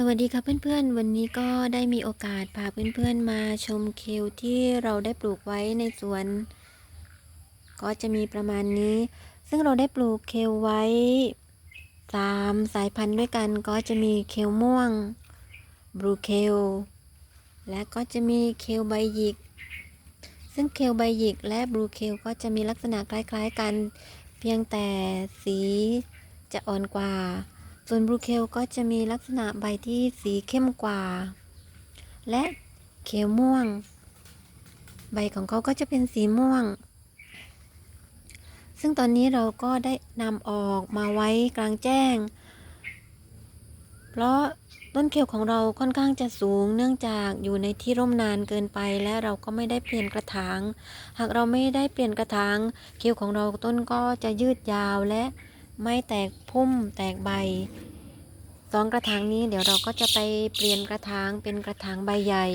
สวัสดีค่ะเพื่อนๆ วันนี้ก็ได้มีโอกาสพาเพื่อนๆมาชมเคลที่เราได้ปลูกไว้ในสวน ก็จะมีประมาณนี้ ซึ่งเราได้ปลูกเคลไว้สามสายพันธุ์ด้วยกัน ก็จะมีเคลม่วงบลูเคลและก็จะมีเคลใบหยิก ซึ่งเคลใบหยิกและบลูเคลก็จะมีลักษณะคล้ายๆกัน เพียงแต่สีจะอ่อนกว่า ส่วนบลูเคลก็จะมีลักษณะใบที่สีเข้มกว่า และเคลม่วง ใบของเขาก็จะเป็นสีม่วง ซึ่งตอนนี้เราก็ได้นำออกมาไว้กลางแจ้ง เพราะต้นเคลของเราค่อนข้างจะสูง เนื่องจากอยู่ในที่ร่มนานเกินไปและเราก็ไม่ได้เปลี่ยนกระถาง หากเราไม่ได้เปลี่ยนกระถางเคลของเราต้นก็จะยืดยาวและ ไม่แตกพุ่มแตกใบสองกระถางนี้เดี๋ยวเราก็จะไปเปลี่ยนกระถางเป็นกระถางใบใหญ่